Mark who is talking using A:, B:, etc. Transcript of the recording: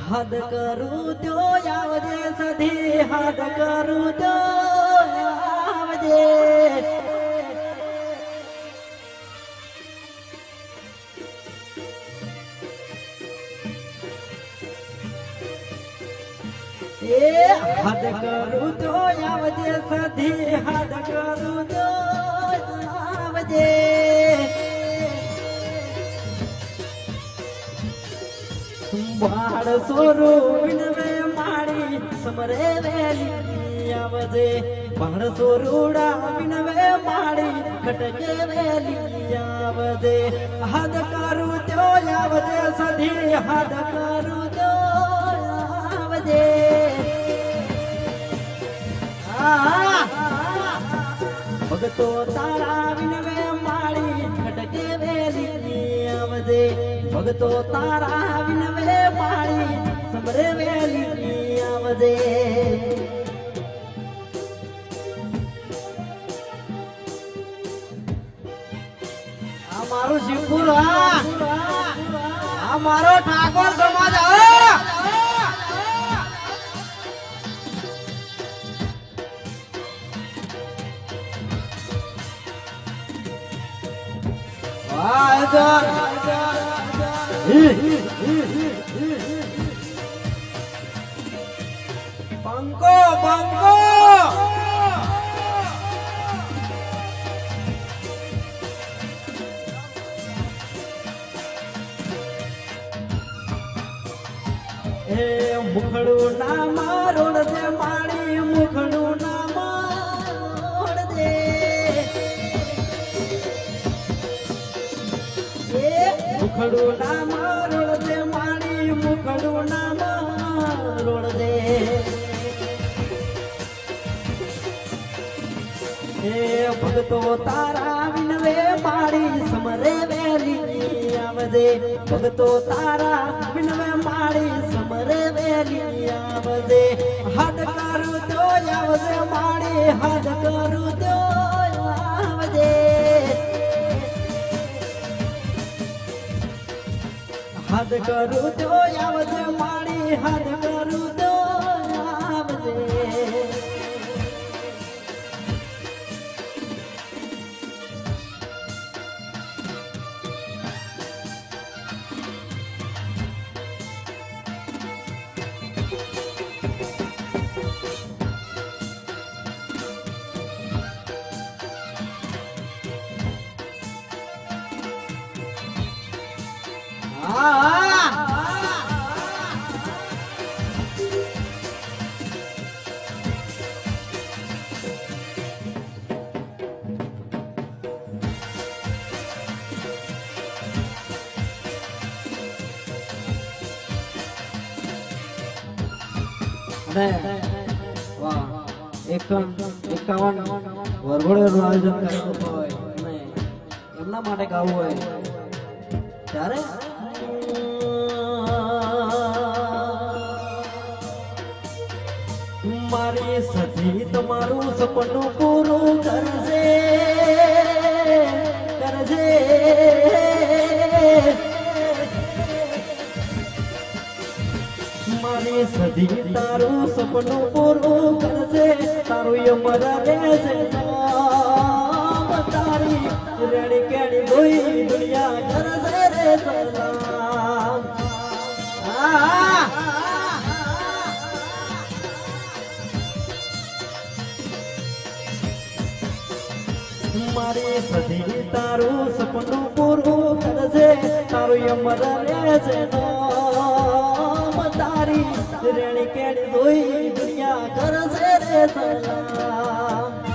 A: હાદ કરું તો આવજે સધી હદ કરું તો આવજે. એ હાદ કરું તો આવજે સધી હાદ બાળ સોરો વિનવે માળી, સમરે વેલી આવજે. બાળ સોરુડા વિનવે માળી, ખટકે વેલી આવજે. હાદ કરું તો આવજે સધી હાદ કરું ભગતો તારા વિનવે પાણી સમરે વેલી આવજે. આ મારું શિવપુર, આ મારો ઠાકોર સમાજ, હા! બંકો બંકો એ મુખડું ના મારો માણી મુખડું મુખડું ના મારોડ દે માડી મુખડું ના મારોડ દે એ ભગતો તારા વિનવે માળી સમરે વેલી આવજે. ભગતો તારા વિનવે માડી સમરે વેલી આવજે. હાથ કરું તો આવજે માળી હાથ કરું તો હાથ કરું તો આવજે માડી હદ કરું એકાવન વરઘોડેનું આયોજન હોય. એમના માટે ગાવું હોય. ત્યારે મારી સધી તમારું સપનું પૂરું કરશે કરશે મારી સધી તારું સપનું પૂરું કરશે તારું અમારા નામ તારી રેડી કેડી દોઈ દુનિયા કરશે રે મારી સધી તારું સપનું પૂરું કરશે તારું અમર રહેશે તારી રેણી કેડી દોઈ દુનિયા કરશે રે સલામ.